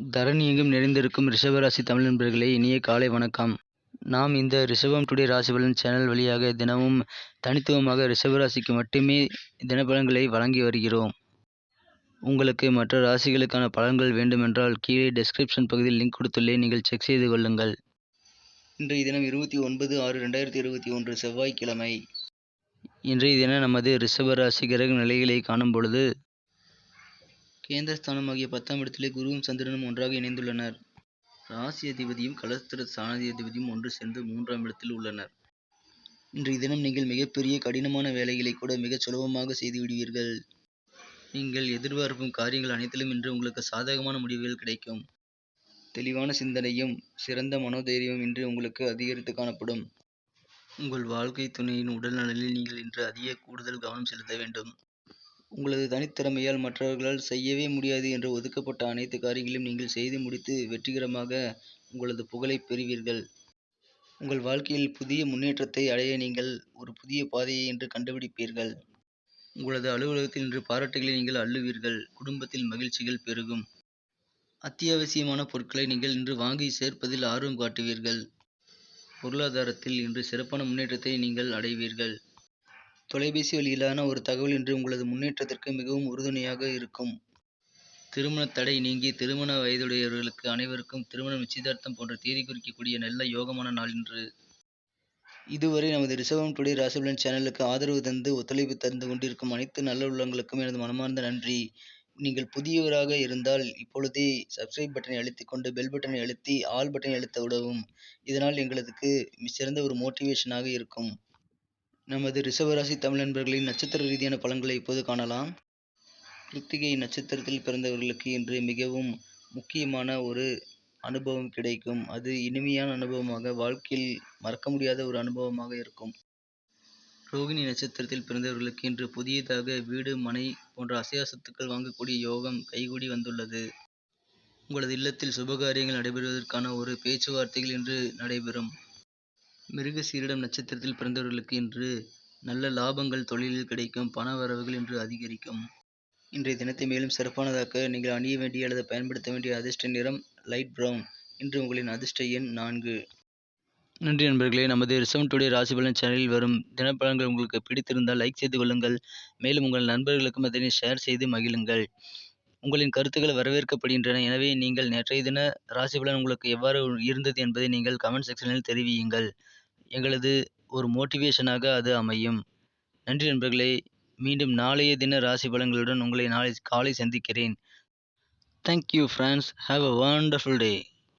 தரணி எங்கும் நிறைந்திருக்கும் ரிஷபராசி தமிழ் நண்பர்களே இனிய காலை வணக்கம். நாம் இந்த ரிஷபம் டுடே ராசி பலன் சேனல் வழியாக தினமும் தனித்துவமாக ரிஷபராசிக்கு மட்டுமே தினபலன்களை வழங்கி வருகிறோம். உங்களுக்கு மற்ற ராசிகளுக்கான பலன்கள் வேண்டுமென்றால் கீழே டெஸ்கிரிப்ஷன் பகுதியில் லிங்க் கொடுத்துள்ளேன் நீங்கள் செக் செய்து கொள்ளுங்கள். இன்றைய தினம் இருபத்தி ஒன்பது ஆறு ரெண்டாயிரத்தி இருபத்தி ஒன்று செவ்வாய்க்கிழமை. இன்றைய தினம் நமது ரிஷபராசி கிரக நிலைகளை காணும் பொழுது கேந்திரஸ்தானமாகிய பத்தாம் இடத்திலே குருவும் சந்திரனும் ஒன்றாக இணைந்துள்ளனர். ராசி அதிபதியும் கலஸ்திர ஸ்தானாதிபதியும் ஒன்று சேர்ந்து மூன்றாம் இடத்தில் உள்ளனர். இன்றைய தினம் நீங்கள் மிகப்பெரிய கடினமான வேலைகளை கூட மிகச் சுலபமாக செய்து விடுவீர்கள். நீங்கள் எதிர்பார்க்கும் காரியங்கள் அனைத்திலும் இன்று உங்களுக்கு சாதகமான முடிவுகள் கிடைக்கும். தெளிவான சிந்தனையும் சிறந்த மனோதைரியமும் இன்று உங்களுக்கு அதிகரித்து காணப்படும். உங்கள் வாழ்க்கை துணையின் உடல் நலனில் நீங்கள் இன்று அதிக கூடுதல் கவனம் செலுத்த வேண்டும். உங்களது தனித்திறமையால் மற்றவர்களால் செய்யவே முடியாது என்று ஒதுக்கப்பட்ட அனைத்து காரியங்களையும் நீங்கள் செய்து முடித்து வெற்றிகரமாக உங்களது புகழை பெறுவீர்கள். உங்கள் வாழ்க்கையில் புதிய முன்னேற்றத்தை அடைய நீங்கள் ஒரு புதிய பாதையை இன்று கண்டுபிடிப்பீர்கள். உங்களது அலுவலகத்தில் இன்று பாராட்டுகளை நீங்கள் அள்ளுவீர்கள். குடும்பத்தில் மகிழ்ச்சிகள் பெருகும். அத்தியாவசியமான பொருட்களை நீங்கள் இன்று வாங்கி சேர்ப்பதில் ஆர்வம் காட்டுவீர்கள். பொருளாதாரத்தில் இன்று சிறப்பான முன்னேற்றத்தை நீங்கள் அடைவீர்கள். தொலைபேசி வழியிலான ஒரு தகவல் இன்று உங்களது முன்னேற்றத்திற்கு மிகவும் உறுதுணையாக இருக்கும். திருமண தடை நீங்கி திருமண வயதுடையவர்களுக்கு அனைவருக்கும் திருமணம் நிச்சயதார்த்தம் போன்ற தேதி குறிக்கக்கூடிய நல்ல யோகமான நாள் இன்று. இதுவரை நமது ரிசர்வம் டுடே ராசிபலன் சேனலுக்கு ஆதரவு தந்து ஒத்துழைப்பு தந்து கொண்டிருக்கும் அனைத்து நல்ல உள்ளங்களுக்கும் எனது மனமார்ந்த நன்றி. நீங்கள் புதியவராக இருந்தால் இப்பொழுதே சப்ஸ்கிரைப் பட்டனை அழுத்திக் கொண்டு பெல் பட்டனை அழுத்தி ஆல் பட்டனை அழுத்த உதவும். இதனால் எங்களுக்கு சிறந்த ஒரு மோட்டிவேஷனாக இருக்கும். நமது ரிஷபராசி தமிழ் நண்பர்களின் நட்சத்திர ரீதியான பலன்களை இப்போது காணலாம். கிருத்திகை நட்சத்திரத்தில் பிறந்தவர்களுக்கு இன்று மிகவும் முக்கியமான ஒரு அனுபவம் கிடைக்கும். அது இனிமையான அனுபவமாக வாழ்க்கையில் மறக்க முடியாத ஒரு அனுபவமாக இருக்கும். ரோகிணி நட்சத்திரத்தில் பிறந்தவர்களுக்கு இன்று புதியதாக வீடு மனை போன்ற அசையா சொத்துக்கள் வாங்கக்கூடிய யோகம் கைகூடி வந்துள்ளது. உங்களது இல்லத்தில் சுபகாரியங்கள் நடைபெறுவதற்கான ஒரு பேச்சுவார்த்தைகள் இன்று நடைபெறும். மிருகசீரிடம் நட்சத்திரத்தில் பிறந்தவர்களுக்கு இன்று நல்ல லாபங்கள் தொழிலில் கிடைக்கும் பண வரவுகள் இன்று அதிகரிக்கும். இன்றைய தினத்தை மேலும் சிறப்பானதாக்க நீங்கள் அணிய வேண்டிய அல்லது பயன்படுத்த வேண்டிய அதிர்ஷ்ட நிறம் லைட் ப்ரௌன் இன்று உங்களின் அதிர்ஷ்ட எண் நான்கு. நன்றி நண்பர்களே நமது ரிசவன் டுடே ராசி பலன் சேனலில் வரும் தினப்பலன்கள் உங்களுக்கு பிடித்திருந்தால் லைக் செய்து கொள்ளுங்கள். மேலும் உங்கள் நண்பர்களுக்கும் அதனை ஷேர் செய்து மகிழுங்கள். உங்களின் கருத்துக்கள் வரவேற்கப்படுகின்றன. எனவே நீங்கள் நேற்றைய தின ராசி பலன் உங்களுக்கு எவ்வாறு இருந்தது என்பதை நீங்கள் கமெண்ட் செக்ஷனில் தெரிவியுங்கள். எங்களது ஒரு மோட்டிவேஷனாக அது அமையும். நன்றி நண்பர்களே மீண்டும் நாளைய தின ராசி பலன்களுடன் உங்களை நாளை காலை சந்திக்கிறேன். Thank you friends have a wonderful day